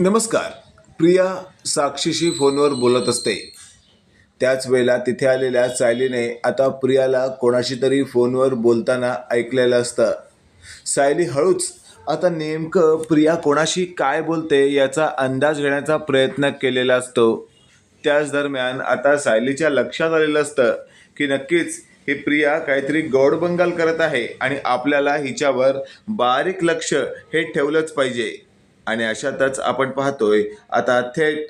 नमस्कार. प्रिया साक्षीशी फोनवर बोलत असते. त्याच वेळेला तिथे आलेल्या सायलीने आता प्रियाला कोणाशी तरी फोनवर बोलताना ऐकलेलं असतं. सायली हळूच आता नेमकं प्रिया कोणाशी काय बोलते याचा अंदाज घेण्याचा प्रयत्न केलेला असतो. त्याच दरम्यान आता सायलीच्या लक्षात आलेलं असतं की नक्कीच ही प्रिया काहीतरी गौडबंगाल करत आहे आणि आपल्याला हिच्यावर बारीक लक्ष हे ठेवलंच पाहिजे. आणि अशातच आपण पाहतोय आता थेट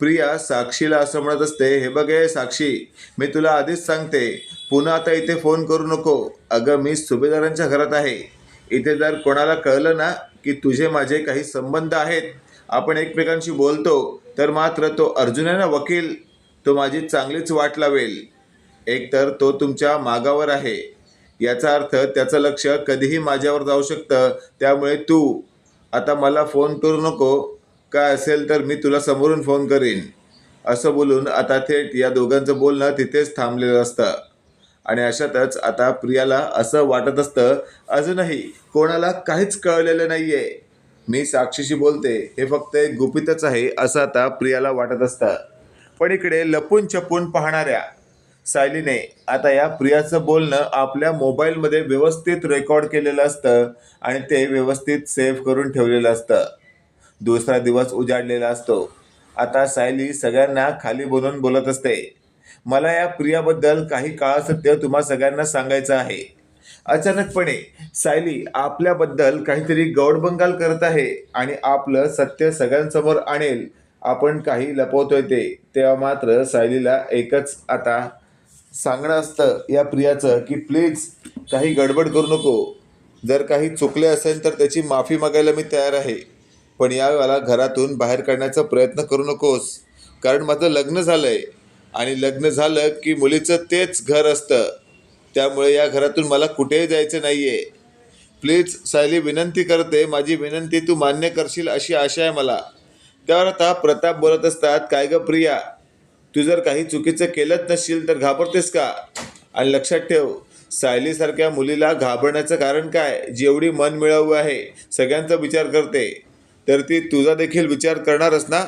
प्रिया साक्षीला असं म्हणत असते हे बघ हे साक्षी मी तुला आधीच सांगते पुन्हा आता इथे फोन करू नको. अगं मी सुभेदारांच्या घरात आहे. इथे जर कोणाला कळलं ना की तुझे माझे काही संबंध आहेत आपण एकमेकांशी बोलतो तर मात्र तो अर्जुन आहे ना वकील तो माझी चांगलीच वाट लावेल. एकतर तो तुमच्या मागावर आहे. याचा अर्थ त्याचं लक्ष कधीही माझ्यावर जाऊ शकतं त्यामुळे तू आता मला फोन करू नको. काय असेल तर मी तुला समोरून फोन करीन. असं बोलून आता थेट या दोघांचं बोलणं तिथेच थांबलेलं असतं. आणि अशातच आता प्रियाला असं वाटत असतं अजूनही कोणाला काहीच कळलेलं नाही आहे मी साक्षीशी बोलते हे फक्त एक गुपितच आहे असं आता प्रियाला वाटत असतं. पण इकडे लपून छपून पाहणाऱ्या सायलीने आता या प्रियाचं बोलणं आपल्या मोबाईलमध्ये व्यवस्थित रेकॉर्ड केलेलं असतं आणि ते व्यवस्थित सेव्ह करून ठेवलेलं असतं. दुसरा दिवस उजाडलेला असतो. आता सायली सगळ्यांना खाली बोलून बोलत असते. मला या प्रियाबद्दल काही काळ सत्य तुम्हा सगळ्यांना सांगायचं आहे. अचानकपणे सायली आपल्याबद्दल काहीतरी गौडबंगाल करत आहे आणि आपलं सत्य सगळ्यांसमोर आणेल. आपण काही लपवतोय ते. तेव्हा मात्र सायलीला एकच आता सांगणं असतं या प्रियाचं की प्लीज काही गडबड करू नको. जर काही चुकले असेल तर त्याची माफी मागायला मी तयार आहे. पण यावेळेला घरातून बाहेर काढण्याचा प्रयत्न करू नकोस. कारण माझं लग्न झालं आहे आणि लग्न झालं की मुलीचं तेच घर असतं. त्यामुळे या घरातून मला कुठेही जायचं नाही आहे प्लीज सायली विनंती करते माझी विनंती तू मान्य करशील अशी आशा आहे मला. त्यावर आता प्रताप बोलत असतात काय ग प्रिया? तू जर काही चुकीचं केलंच नसशील तर घाबरतेस का? आणि लक्षात ठेव सायलीसारख्या मुलीला घाबरण्याचं कारण काय? जेवढी मन मिळवू आहे सगळ्यांचा विचार करते. तर ती तुझा देखील विचार करणारच ना?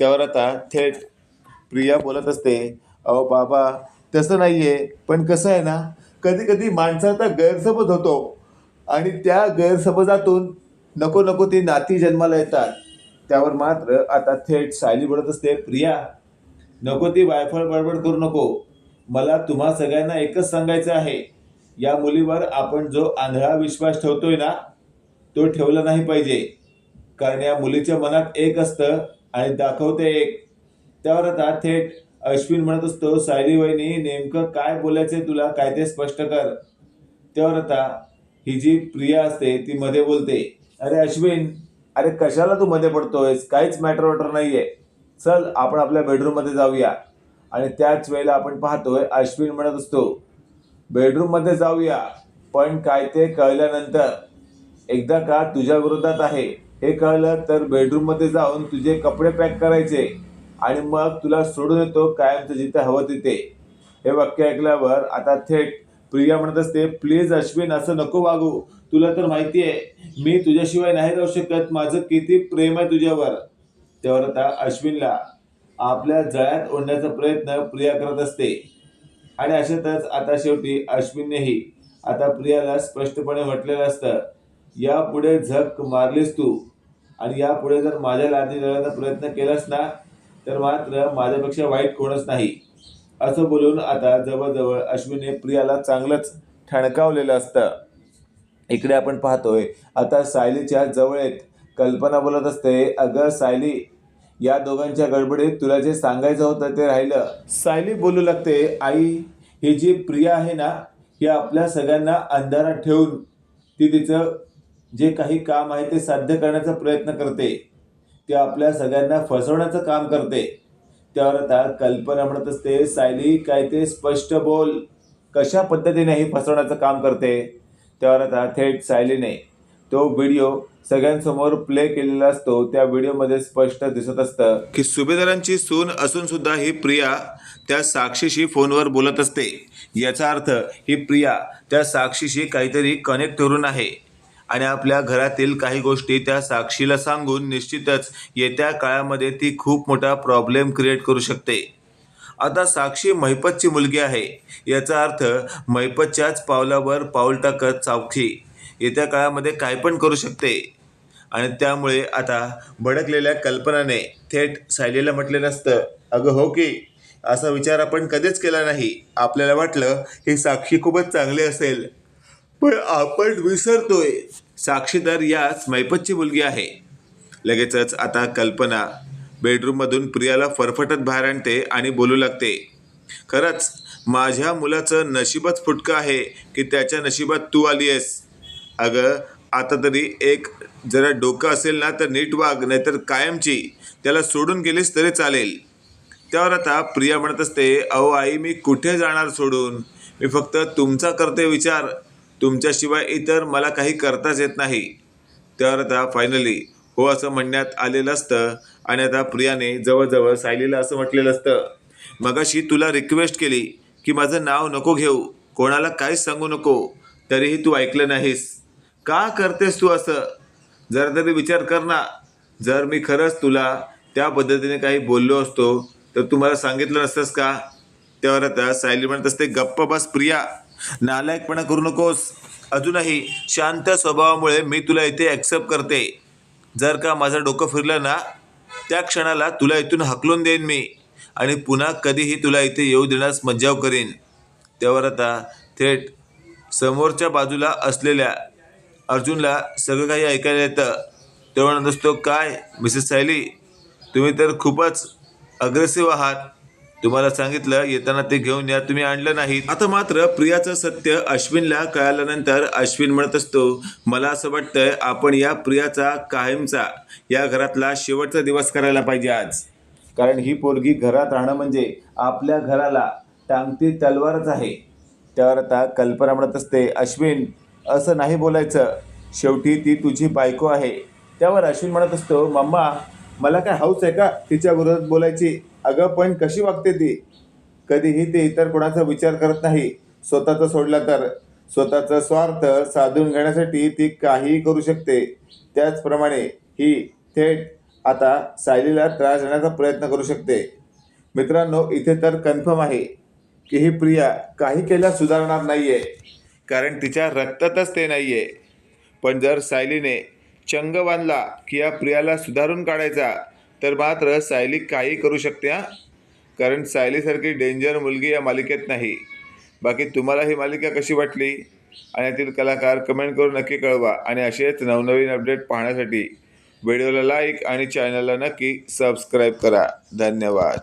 त्यावर आता थेट प्रिया बोलत असते अहो बाबा तसं नाही आहे पण कसं आहे ना कधी कधी माणसाचा गैरसमज होतो आणि त्या गैरसमजातून नको नको ती नाती जन्माला येतात. त्यावर मात्र आता थेट सायली बोलत असते प्रिया नको ती वायफळ बडबड करू नको. मला तुम्हा सगळ्यांना एकच सांगायचं आहे. या मुलीवर आपण जो आंधळा विश्वास ठेवतोय ना तो ठेवला नाही पाहिजे. कारण या मुलीच्या मनात एक असतं आणि दाखवते एक. त्यावर आता थेट अश्विन म्हणत असतो सायली वहिनी नेमकं काय बोलायचंय तुला? काय ते स्पष्ट कर. त्यावर आता ही जी प्रिया असते ती मध्ये बोलते अरे अश्विन अरे कशाला तू मध्ये पडतोयस? काहीच मॅटर वॉटर नाहीये. चल आपण आपल्या बेडरूममध्ये जाऊया. आणि त्याच वेळेला आपण पाहतोय अश्विन म्हणत असतो बेडरूममध्ये जाऊया. पण काय ते कळल्यानंतर एकदा का तुझ्या विरोधात आहे? हे कळलं तर बेडरूममध्ये जाऊन तुझे कपडे पॅक करायचे आणि मग तुला सोडून येतो कायमचं जिथे हवं तिथे. हे वाक्य ऐकल्यावर आता थेट प्रिया म्हणत असते प्लीज अश्विन असं नको वागू. तुला तर माहिती आहे मी तुझ्याशिवाय नाही राहू शकत. माझं किती प्रेम आहे तुझ्यावर. त्यावर आता अश्विनला आपल्या जळ्यात ओढण्याचा प्रयत्न प्रिया करत असते. आणि अशातच आता शेवटी अश्विननेही आता प्रियाला स्पष्टपणे म्हटलेलं असतं यापुढे झक मारलीस तू. आणि यापुढे जर माझ्या लादी लावण्याचा प्रयत्न केलास ना तर मात्र माझ्यापेक्षा वाईट कोणच नाही. असं बोलून आता जवळजवळ अश्विनने प्रियाला चांगलंच ठणकावलेलं असतं. इकडे आपण पाहतोय आता सायलीच्या जवळ येत कल्पना बोलत असते अगं सायली या दोघांच्या गडबडीत तुला जे सांगायचं होतं ते राहिलं. सायली बोलू लागते आई ही जी प्रिया आहे ना ही आपल्या सगळ्यांना अंधारात ठेवून ती तिचं जे काही काम आहे ते साध्य करण्याचा प्रयत्न करते. ती आपल्या सगळ्यांना फसवण्याचं काम करते. त्यावर आता कल्पना म्हणत असते सायली काय ते स्पष्ट बोल. कशा पद्धतीने ही फसवण्याचं काम करते? त्यावर आता थेट सायलीने तो व्हिडिओ सगळ्यांसमोर प्ले केलेला असतो. त्या व्हिडिओमध्ये स्पष्ट दिसत असतं की सुभेदारांची सून असून सुद्धा ही प्रिया त्या साक्षीशी फोनवर बोलत असते. याचा अर्थ ही प्रिया त्या साक्षीशी काहीतरी कनेक्ट करून आहे आणि आपल्या घरातील काही गोष्टी त्या साक्षीला सांगून निश्चितच येत्या काळामध्ये ती खूप मोठा प्रॉब्लेम क्रिएट करू शकते. आता साक्षी महिपतची मुलगी आहे. याचा अर्थ महिपतच्याच पावलावर पाऊल टाकत चावखी. येत्या काळामध्ये काय पण करू शकते. आणि त्यामुळे आता भडकलेल्या कल्पनाने थेट सायलीला म्हटलेलं असतं अगं हो की. असा विचार आपण कधीच केला नाही. आपल्याला वाटलं ही साक्षी खूपच चांगली असेल. पण आपण विसरतोय. साक्षीदार याच मैपतची मुलगी आहे. लगेचच आता कल्पना बेडरूममधून प्रियाला फरफटत बाहेर आणते आणि बोलू लागते. खरंच माझ्या मुलाचं नशीबच फुटकं आहे की त्याच्या नशिबात तू आली आहेस अगं आता तरी एक जरा डोकं असेल ना तर नीट वाग नाहीतर कायमची. त्याला सोडून गेलीस तरी चालेल. त्यावर आता प्रिया म्हणत असते अहो आई मी कुठे जाणार सोडून? मी फक्त तुमचा करते विचार. तुमच्याशिवाय इतर मला काही करताच येत नाही. त्यावर आता फायनली हो असं म्हणण्यात आलेलं असतं आणि आता प्रियाने जवळजवळ सायलीला असं म्हटलेलं असतं मगाशी तुला रिक्वेस्ट केली की माझं नाव नको घेऊ. कोणाला काहीच सांगू नको. तरीही तू ऐकलं नाहीस. का करतेस तू असं? जर तरी विचार कर ना. जर मी खरंच तुला त्या पद्धतीने काही बोललो असतो तर तू मला सांगितलं नसतंस का? त्यावर आता सायली म्हणत असते गप्प बस प्रिया. नालायकपणा करू नकोस. अजूनही शांत स्वभावामुळे मी तुला इथे ॲक्सेप्ट करते. जर का माझं डोकं फिरलं ना त्या क्षणाला तुला इथून हकलून देईन मी. आणि पुन्हा कधीही तुला इथे येऊ देण्यास मज्जाव करीन. त्यावर आता थेट समोरच्या बाजूला असलेल्या अर्जुनला सगळं काही ऐकायला येतं. तेव्हा म्हणत असतो काय मिसेस सायली तुम्ही तर खूपच अग्रेसिव्ह आहात. तुम्हाला सांगितलं येताना ते घेऊन या तुम्ही आणलं नाही. आता मात्र प्रियाचं सत्य अश्विनला कळाल्यानंतर अश्विन म्हणत असतो मला असं वाटतंय आपण या प्रियाचा कायमचा या घरातला शेवटचा दिवस करायला पाहिजे आज. कारण ही पोरगी घरात राहणं म्हणजे आपल्या घराला टांगती तलवारच आहे. त्यावर आता कल्पना म्हणत असते अश्विन असं नाही बोलायचं. शेवटी ती तुझी बायको आहे. त्यावर अश्विन म्हणत असतो मम्मा मला काय हौस आहे का तिच्या विरोधात बोलायची? अगं पण कशी वागते ती? कधीही ते इतर कोणाचा विचार करत नाही. स्वतःचा सोडला तर. स्वतःचा स्वार्थ साधून घेण्यासाठी ती काहीही करू शकते. त्याचप्रमाणे ही थेट आता सायलीला त्रास देण्याचा प्रयत्न करू शकते. मित्रांनो इथे तर कन्फर्म आहे की ही प्रिया काही केल्यास सुधारणार नाही आहे कारण तिच्या रक्तातच ते नाही आहे पण जर सायलीने चंग बांधला की या प्रियाला सुधारून काढायचा तर मात्र सायली काही करू शकते हां? कारण सायलीसारखी डेंजर मुलगी या मालिकेत नाही. बाकी तुम्हाला ही मालिका कशी वाटली? आणि यातील कलाकार कमेंट करून नक्की कळवा. आणि असेच नवनवीन अपडेट पाहण्यासाठी व्हिडिओला लाईक आणि चॅनलला नक्की सबस्क्राईब करा. धन्यवाद.